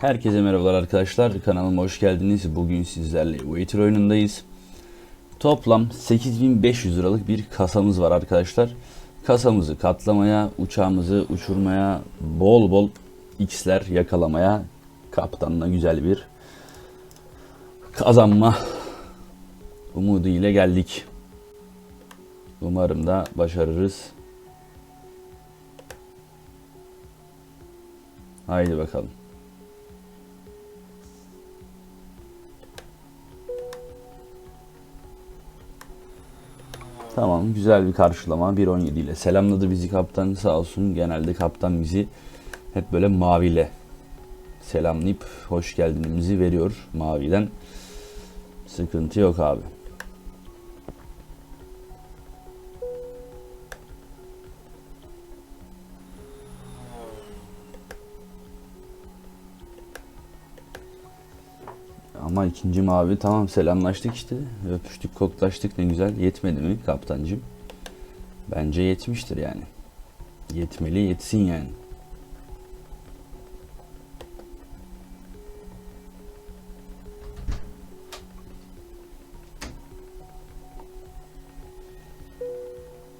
Herkese merhabalar arkadaşlar. Kanalıma hoş geldiniz. Bugün sizlerle Waiter oyunundayız. Toplam 8500 liralık bir kasamız var arkadaşlar. Kasamızı katlamaya, uçağımızı uçurmaya, bol bol x'ler yakalamaya kaptanla güzel bir kazanma umudu ile geldik. Umarım da başarırız. Haydi bakalım. Tamam güzel bir karşılama. 1.17 ile selamladı bizi kaptan. Sağ olsun genelde kaptan bizi hep böyle maviyle selamlayıp hoş geldinimizi veriyor maviden. Sıkıntı yok abi. Ama ikinci mavi tamam selamlaştık işte. Öpüştük koklaştık ne güzel. Yetmedi mi kaptancım? Bence yetmiştir yani. Yetmeli yetsin yani.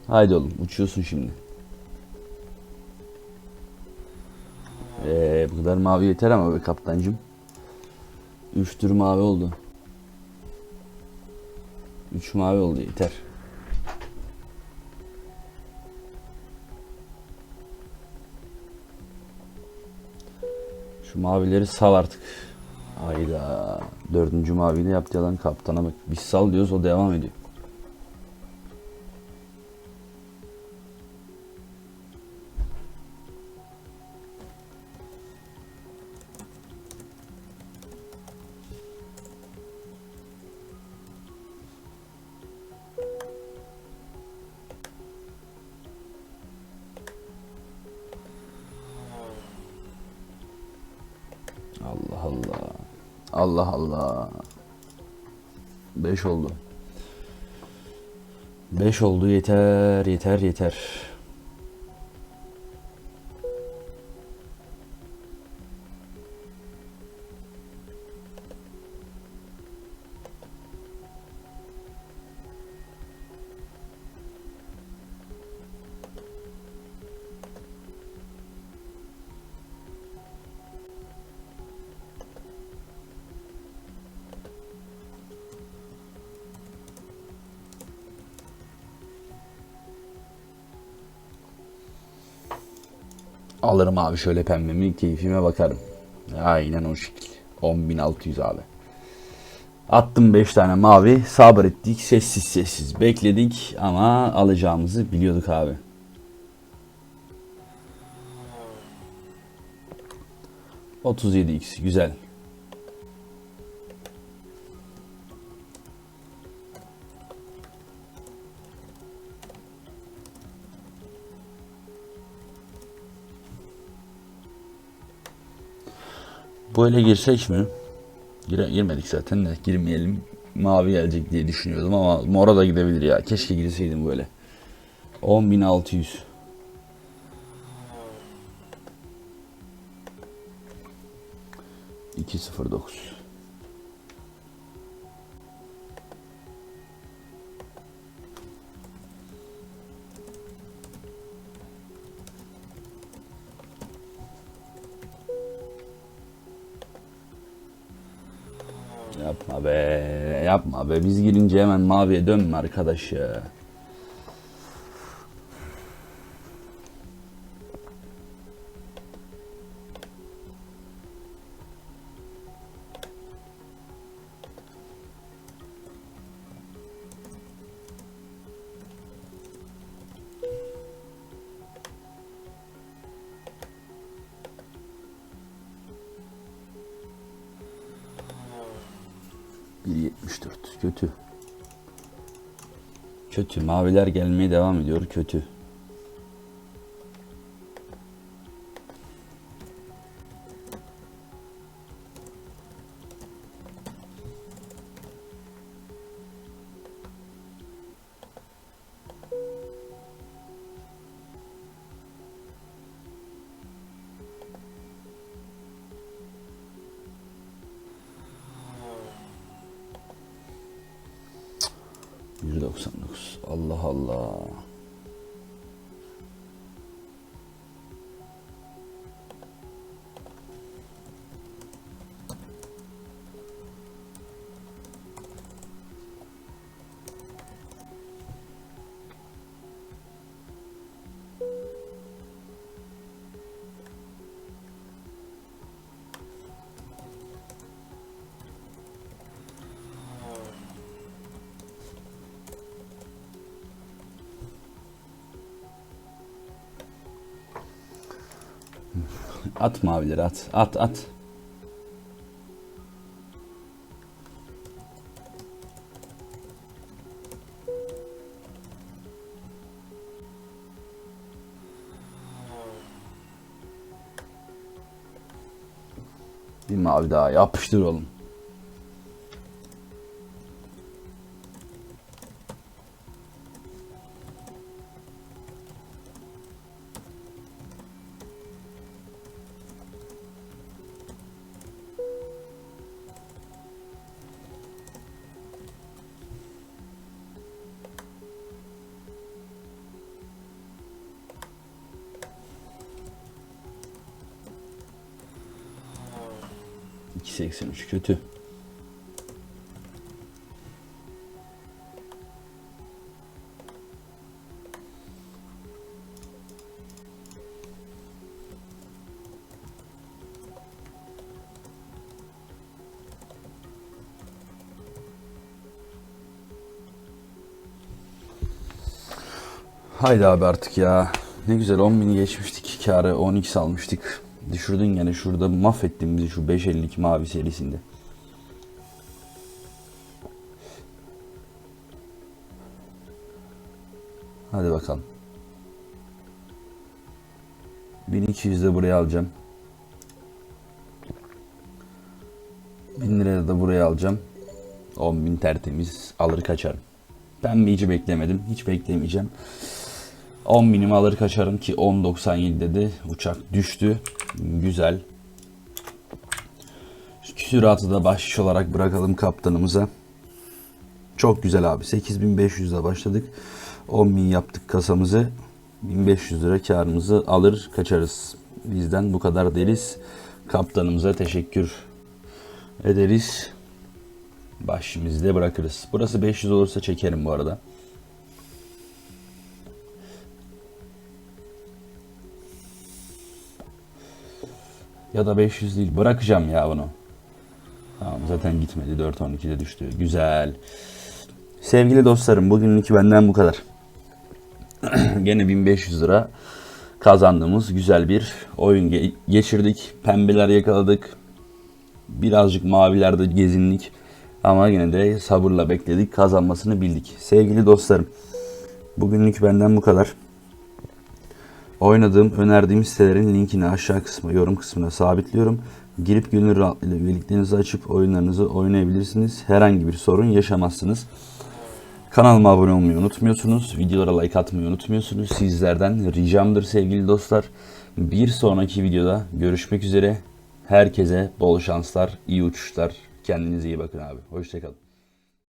Haydi oğlum uçuyorsun şimdi. Ee, bu kadar mavi yeter ama be kaptancım. Üç tür mavi oldu. Üç mavi oldu yeter. Şu mavileri sal artık. Hayda. Dördüncü maviyi de yaptı yalan kaptana bak. Biz sal diyoruz o devam ediyor. Allah Allah. Allah Allah. 5 oldu. 5 oldu yeter yeter yeter. Alırım abi şöyle pembemi keyfime bakarım. Aynen o şekil. 10.600 abi. Attım 5 tane mavi. Sabrettik. Sessiz sessiz bekledik ama alacağımızı biliyorduk abi. ...37x güzel. Bu ele girsek mi? Gire, girmedik zaten de girmeyelim. Mavi gelecek diye düşünüyordum ama mora da gidebilir ya. Keşke girseydim böyle. 10.600. İki sıfır. Yapma be, yapma be. Biz girince hemen maviye dönme arkadaş ya. Kötü. Kötü. Maviler gelmeye devam ediyor. Kötü. 99. Allah Allah. At mavileri at. At at. Bir mavi daha yapıştır oğlum. %2.83 kötü. Haydi abi artık ya. Ne güzel 10 bini geçmiştik. Karı 10x almıştık. Düşürdün gene şurada mahvettin bizi şu 552 mavi serisinde. Hadi bakalım. 1200 de buraya alacağım. 1000 liraya da buraya alacağım. 10.000 tertemiz alır kaçarım. Ben hiç beklemedim. Hiç beklemeyeceğim. 10 binimi alır kaçarım ki 10.97'de de uçak düştü. Güzel. Küsuratı da bahşiş olarak bırakalım kaptanımıza. Çok güzel abi. 8500'de başladık. 10.000 yaptık kasamızı. 1500 lira karımızı alır kaçarız. Bizden bu kadar deriz. Kaptanımıza teşekkür ederiz. Başımızı da bırakırız. Burası 500 olursa çekerim bu arada. Ya da 500 değil. Bırakacağım ya bunu. Tamam zaten gitmedi. 4.12'de düştü. Güzel. Sevgili dostlarım bugünlük benden bu kadar. Gene 1500 lira kazandığımız güzel bir oyun ge- geçirdik. Pembeler yakaladık. Birazcık mavilerde gezindik. Ama yine de sabırla bekledik. Kazanmasını bildik. Sevgili dostlarım. Bugünlük benden bu kadar. Oynadığım, önerdiğim sitelerin linkini aşağı kısma, yorum kısmına sabitliyorum. Girip gönül rahatlığıyla üyeliklerinizi açıp oyunlarınızı oynayabilirsiniz. Herhangi bir sorun yaşamazsınız. Kanalıma abone olmayı unutmuyorsunuz. Videolara like atmayı unutmuyorsunuz. Sizlerden ricamdır sevgili dostlar. Bir sonraki videoda görüşmek üzere. Herkese bol şanslar, iyi uçuşlar. Kendinize iyi bakın abi. Hoşçakalın.